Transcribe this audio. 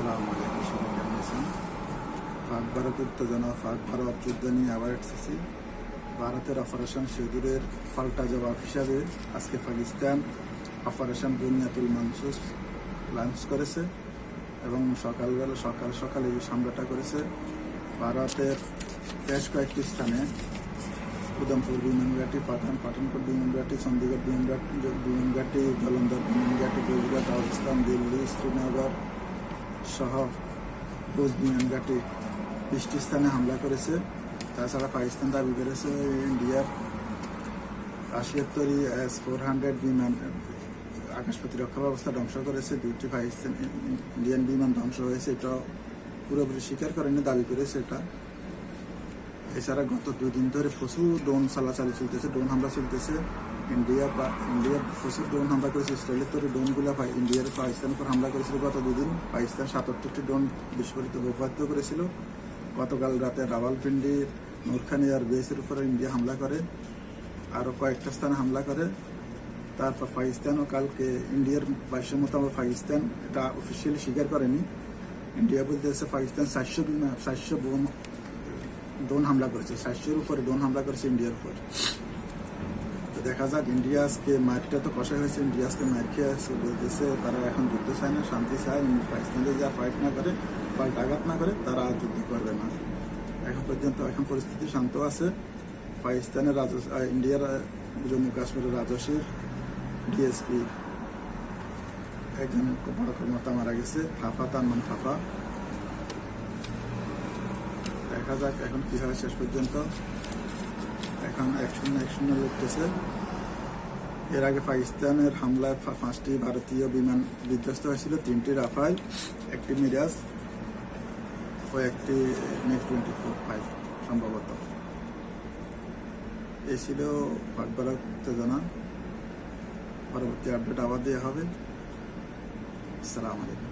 সালাম আলাইকুম সবাই কেমন আছেন পাক ভারত উত্তেজনা, পাক ভারত যুদ্ধ নিয়ে আবার এসেছি। ভারতের অপারেশন সেদুরের পাল্টা জবাব হিসাবে আজকে পাকিস্তান অপারেশন বুনিয়াতুল মানসুস লঞ্চ করেছে এবং সকালবেলা, সকাল সকালে এই হামলাটা করেছে, ভারতের বেশ কয়েকটি স্থানে উদমপুর বিমানঘাটি, পাঠান, পাঠানকোট, বিমানঘাটি চণ্ডীগড় বিমানঘাটি বিমানঘাটি, জলন্ধর, বিমানঘাটি, গুজরাট, রাজস্থান, দিল্লি, শ্রীনগর সহ কোচ বিমানঘাটি বৃষ্টি স্থানে হামলা করেছে। তাছাড়া পাকিস্তান দাবি করেছে ইন্ডিয়ার আশিয়াত্তরই এস ফোর হান্ড্রেড বিমান, আকাশ প্রতিরক্ষা ব্যবস্থা ধ্বংস করেছে, দুইটি পাকিস্তান, ইন্ডিয়ান বিমান ধ্বংস হয়েছে। এটা পুরোপুরি স্বীকার করেনি দাবি করেছে এটা। এছাড়া গত দুদিন ধরে প্রচুর ড্রোন চালাচালি চলতেছে, ড্রোন হামলা চলতেছে। ইন্ডিয়া বা ইন্ডিয়া প্রচুর ড্রোন হামলা করেছে ইসরায়েলের তরে ড্রোনগুলো ইন্ডিয়ার পাকিস্তানের উপর হামলা করেছিল গত দুদিন। পাকিস্তান সাতাত্তরটি ড্রোন বিস্ফোরিত ভূপাত্য করেছিল। গতকাল রাতে রাওয়ালপিন্ডির নূরখান এয়ার বেসের উপরে ইন্ডিয়া হামলা করে আরও কয়েকটা স্থানে হামলা করে। তারপর পাকিস্তানও কালকে ইন্ডিয়ার ভাষ্য মোতাবেক পাকিস্তান এটা অফিসিয়ালি স্বীকার করেনি। ইন্ডিয়া বলতেছে পাকিস্তান চারশো চারশো বোম ড্রোন হামলা করেছে। সাতশোর উপরে ড্রোন হামলা করেছে ইন্ডিয়ার উপর। তো দেখা যাক ইন্ডিয়া আজকে মারটা তো কষা হয়েছে ইন্ডিয়া আজকে মার খেয়ে বলতেছে তারা এখন যুদ্ধ চায় না, শান্তি চায় পাকিস্তান যদি যা ফাইট না করে, পাল্টা আঘাত না করে, তারা আর যুদ্ধ করবে না। এখন পর্যন্ত, এখন পরিস্থিতি শান্ত আছে। পাকিস্তানের রাজ ইন্ডিয়ার জম্মু কাশ্মীরের রাজস্বীর ডিএসপি। একজন বড় কর্মকর্তা মারা গেছে থাফা তার নাম থাফা দেখা যাক, এখন কি হয় শেষ পর্যন্ত। এখন এক শূন্য এক শূন্য লড়তেছে এর আগে পাকিস্তানের হামলায় পাঁচটি ভারতীয় বিমান বিধ্বস্ত হয়েছিল, তিনটি রাফাল, একটি মিরাজ ও একটি মিগ টোয়েন্টি ফোর ফাইভ সম্ভবত। এই ছিল পাকবারা উত্তেজনা। পরবর্তী আপডেট আবার দেওয়া হবে। আসসালামু আলাইকুম।